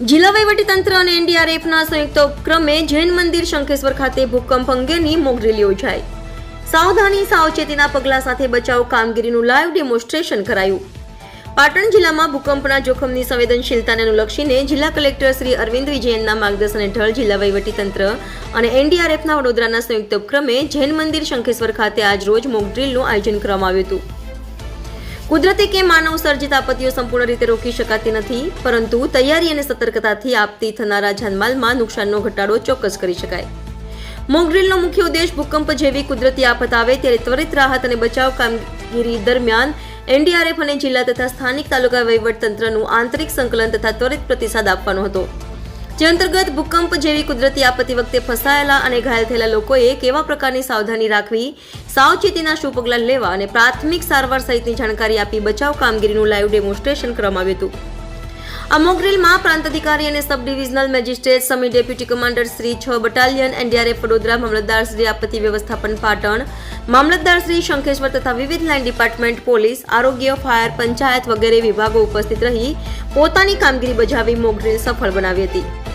જિલ્લા વહીવટીતંત્ર અને એનડીઆરએફના સંયુક્ત ઉપક્રમે જૈન મંદિર શંખેશ્વર ખાતે ભૂકંપ અંગેની મોક ડ્રીલ યોજાઈ. સાવધાની, સાવચેતીના પગલાં સાથે બચાવ કામગીરીનું લાઈવ ડેમોન્સ્ટ્રેશન કરાયું. પાટણ જિલ્લામાં ભૂકંપના જોખમની સંવેદનશીલતાને અનુલક્ષીને જિલ્લા કલેક્ટર શ્રી અરવિંદ વિજયનના માર્ગદર્શન હેઠળ જિલ્લા વહીવટીતંત્ર અને એનડીઆરએફના વડોદરાના સંયુક્ત ઉપક્રમે જૈન મંદિર શંખેશ્વર ખાતે આજ રોજ મોક આયોજન કરવામાં આવ્યું હતું. કુદરતી કે માનવ સર્જિત આપત્તિઓ સંપૂર્ણ રીતે રોકી શકાતી નથી, પરંતુ તૈયારી અને સતર્કતાથી આપતી થનારા જાનમાલમાં નુકસાનનો ઘટાડો ચોક્કસ કરી શકાય. મોકડ્રીલનો મુખ્ય ઉદ્દેશ ભૂકંપ જેવી કુદરતી આફત આવે ત્યારે ત્વરિત રાહત અને બચાવ કામગીરી દરમિયાન એનડીઆરએફ અને જિલ્લા તથા સ્થાનિક તાલુકા વહીવટતંત્રનું આંતરિક સંકલન તથા ત્વરિત પ્રતિસાદ આપવાનો હતો. જે અંતર્ગત ભૂકંપ જેવી કુદરતી આપત્તિ વખતે ફસાયેલા અને ઘાયલ થયેલા લોકોએ કેવા પ્રકારની સાવધાની રાખવી, સાવચેતીના શું પગલાં લેવા અને પ્રાથમિક સારવાર સહિતની જાણકારી આપી બચાવ કામગીરીનું લાઈવ ડેમોન્સ્ટ્રેશન કરવામાં આવ્યું હતું. આ મોક પ્રાંત અધિકારી અને sub divisional magistrate Sami deputy commander Shri છ બટાલિયન એનડીઆરએફ વડોદરા મામલતદાર શ્રી આપત્તિ વ્યવસ્થાપન પાટણ, મામલતદાર શ્રી શંખેશ્વર તથા વિવિધ લાઇન ડિપાર્ટમેન્ટ, પોલીસ, આરોગ્ય, ફાયર, પંચાયત વગેરે વિભાગો ઉપસ્થિત રહી પોતાની કામગીરી બજાવી મોકડ્રીલ સફળ બનાવી હતી.